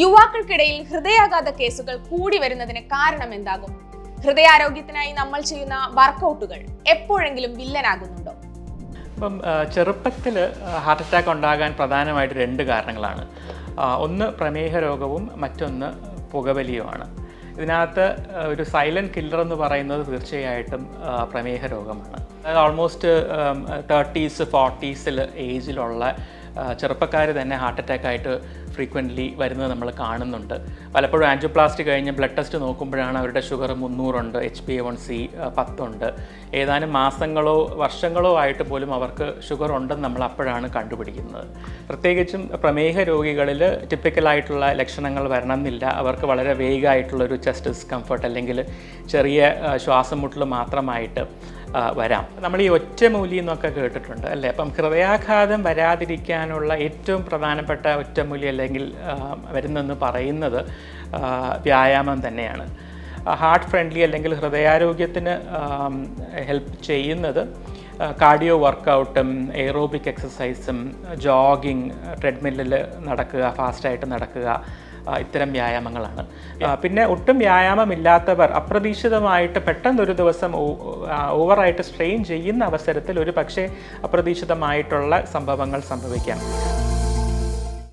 യുവാക്കൾക്കിടയിൽ ഹൃദയാഘാത കേസുകൾ കൂടി വരുന്നതിന് കാരണം എന്താകും? ഹൃദയാരോഗ്യത്തിനായി നമ്മൾ ചെയ്യുന്ന വർക്കൗട്ടുകൾ എപ്പോഴെങ്കിലും വില്ലനാകുന്നുണ്ടോ? ഇപ്പം ചെറുപ്പത്തിൽ ഹാർട്ട് അറ്റാക്ക് ഉണ്ടാകാൻ പ്രധാനമായിട്ട് രണ്ട് കാരണങ്ങളാണ്. ഒന്ന് പ്രമേഹ രോഗവും മറ്റൊന്ന് പുകവലിയുമാണ്. ഇതിനകത്ത് ഒരു സൈലന്റ് കില്ലർ എന്ന് പറയുന്നത് തീർച്ചയായിട്ടും പ്രമേഹ രോഗമാണ്. അതായത് ഓൾമോസ്റ്റ് തേർട്ടീസ് ഫോർട്ടീസിൽ ഏജിലുള്ള ചെറുപ്പക്കാർ തന്നെ ഹാർട്ട് അറ്റാക്ക് ആയിട്ട് ഫ്രീക്വന്റ്ലി വരുന്നത് നമ്മൾ കാണുന്നുണ്ട്. പലപ്പോഴും ആൻജിയോപ്ലാസ്റ്റി കഴിഞ്ഞ് ബ്ലഡ് ടെസ്റ്റ് നോക്കുമ്പോഴാണ് അവരുടെ sugar മുന്നൂറുണ്ട് H B A one C പത്തുണ്ട്. ഏതാനും മാസങ്ങളോ വർഷങ്ങളോ ആയിട്ട് പോലും അവർക്ക് ഷുഗർ ഉണ്ടെന്ന് നമ്മൾ അപ്പോഴാണ് കണ്ടുപിടിക്കുന്നത്. പ്രത്യേകിച്ചും പ്രമേഹ രോഗികളിൽ ടിപ്പിക്കലായിട്ടുള്ള ലക്ഷണങ്ങൾ വരണമെന്നില്ല. അവർക്ക് വളരെ വേഗമായിട്ടുള്ളൊരു ചെസ്റ്റ് ഡിസ്കംഫർട്ട് അല്ലെങ്കിൽ ചെറിയ ശ്വാസം മുട്ടൽ മാത്രമായിട്ട്. വരാം. നമ്മൾ ഈ ഒറ്റ മൂലി എന്നൊക്കെ കേട്ടിട്ടുണ്ട് അല്ലേ? അപ്പം ഹൃദയാഘാതം വരാതിരിക്കാനുള്ള ഏറ്റവും പ്രധാനപ്പെട്ട ഒറ്റമൂലി അല്ലെങ്കിൽ വരുന്നെന്ന് പറയുന്നത് വ്യായാമം തന്നെയാണ്. ഹാർട്ട് ഫ്രണ്ട്ലി അല്ലെങ്കിൽ ഹൃദയാരോഗ്യത്തിന് ഹെൽപ്പ് ചെയ്യുന്നത് കാർഡിയോ വർക്കൗട്ടും എയറോബിക് എക്സസൈസും ജോഗിങ് ട്രെഡ്മില്ലിൽ നടക്കുക ഫാസ്റ്റായിട്ട് നടക്കുക ഇത്തരം വ്യായാമങ്ങളാണ്. പിന്നെ ഒട്ടും വ്യായാമമില്ലാത്തവർ അപ്രതീക്ഷിതമായിട്ട് പെട്ടെന്നൊരു ദിവസം ഓവറായിട്ട് സ്ട്രെയിൻ ചെയ്യുന്ന അവസരത്തിൽ ഒരു പക്ഷേ അപ്രതീക്ഷിതമായിട്ടുള്ള സംഭവങ്ങൾ സംഭവിക്കാം.